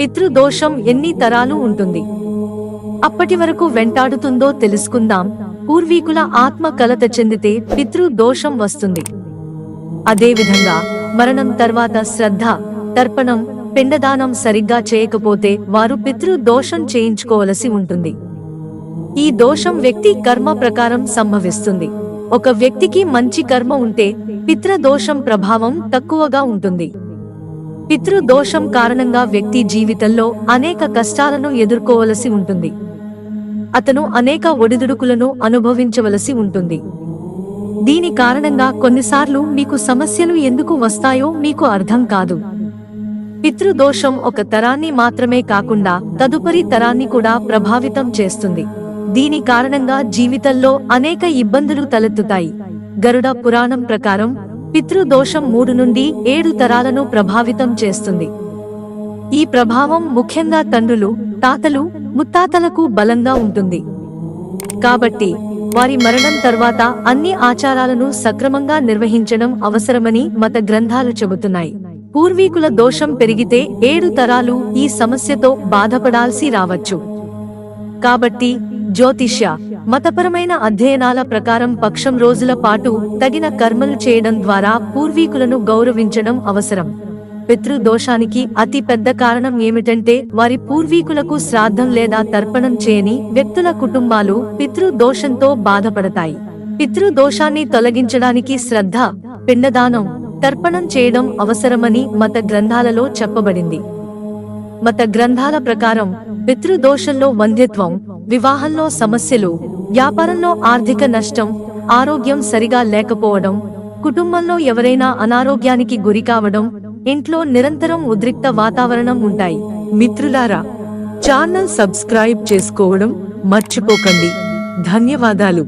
పితృదోషం ఎన్ని తరాలు ఉంటుంది? అప్పటి వరకు వెంటాడుతుందో తెలుసుకుందాం. పూర్వీకుల ఆత్మ కలత చెందితే పితృదోషం వస్తుంది. అదేవిధంగా మరణం తర్వాత శ్రద్ధ తర్పణం పిండదానం సరిగ్గా చేయకపోతే వారు పితృదోషం చేయించుకోవలసి ఉంటుంది. ఈ దోషం వ్యక్తి కర్మ ప్రకారం సంభవిస్తుంది. ఒక వ్యక్తికి మంచి కర్మ ఉంటే పిత్రదోషం ప్రభావం తక్కువగా ఉంటుంది. పితృదోషం కారణంగా వ్యక్తి జీవితంలో అనేక కష్టాలను ఎదుర్కోవలసి ఉంటుంది. అతను అనేక ఒడిదుడుకులను అనుభవించవలసి ఉంటుంది. దీని కారణంగా కొన్నిసార్లు మీకు సమస్యలు ఎందుకు వస్తాయో మీకు అర్థం కాదు. పితృదోషం ఒక తరాన్ని మాత్రమే కాకుండా తదుపరి తరాన్ని కూడా ప్రభావితం చేస్తుంది. దీని కారణంగా జీవితంలో అనేక ఇబ్బందులు తలెత్తుతాయి. గరుడ పురాణం ప్రకారం పితృదోషం మూడు నుండి ఏడు తరాలను ప్రభావితం చేస్తుంది. ఈ ప్రభావం ముఖ్యంగా తండ్రులు తాతలు ముత్తాతలకు బలంగా ఉంటుంది. కాబట్టి వారి మరణం తర్వాత అన్ని ఆచారాలను సక్రమంగా నిర్వహించడం అవసరమని మత గ్రంథాలు చెబుతున్నాయి. పూర్వీకుల దోషం పెరిగితే ఏడు తరాలు ఈ సమస్యతో బాధపడాల్సి రావచ్చు. కాబట్టి జ్యోతిష్య మతపరమైన అధ్యయనాల ప్రకారం పక్షం రోజుల పాటు తగిన కర్మలు చేయడం ద్వారా పూర్వీకులను గౌరవించడం అవసరం. పితృదోషానికి అతి పెద్ద కారణం ఏమిటంటే వారి పూర్వీకులకు శ్రాద్ధం లేదా తర్పణం చేయని వ్యక్తుల కుటుంబాలు పితృదోషంతో బాధపడతాయి. పితృదోషాన్ని తొలగించడానికి శ్రద్ధ పిండదానం తర్పణం చేయడం అవసరమని మత గ్రంథాలలో చెప్పబడింది. మత గ్రంథాల ప్రకారం పితృదోషంలో వంధ్యత్వం వివాహంలో సమస్యలు వ్యాపారంలో ఆర్థిక నష్టం ఆరోగ్యం సరిగా లేకపోవడం కుటుంబంలో ఎవరైనా అనారోగ్యానికి గురి కావడం ఇంట్లో నిరంతరం ఉద్రిక్త వాతావరణం ఉంటాయి. మిత్రులారా ఛానల్ సబ్స్క్రైబ్ చేసుకోవడం మర్చిపోకండి. ధన్యవాదాలు.